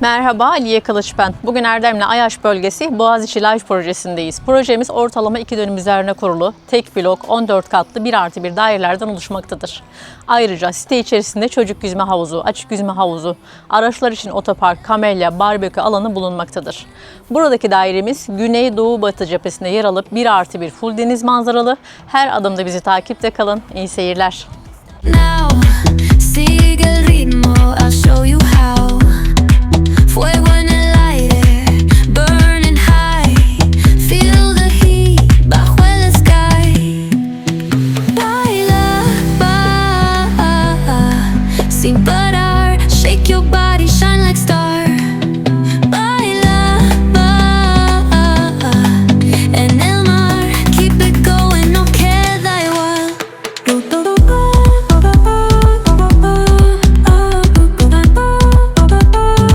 Merhaba Aliye Kılıç ben. Bugün Erdemli Ayaş bölgesi Boğaziçi Life projesindeyiz. Projemiz ortalama iki dönüm üzerine kurulu, tek blok, 14 katlı 1 artı 1 dairelerden oluşmaktadır. Ayrıca site içerisinde çocuk yüzme havuzu, açık yüzme havuzu, araçlar için otopark, kamelya, barbekü alanı bulunmaktadır. Buradaki dairemiz güney doğu batı cephesinde yer alıp 1 artı 1 full deniz manzaralı. Her adımda bizi takipte kalın. İyi seyirler. Now, See, but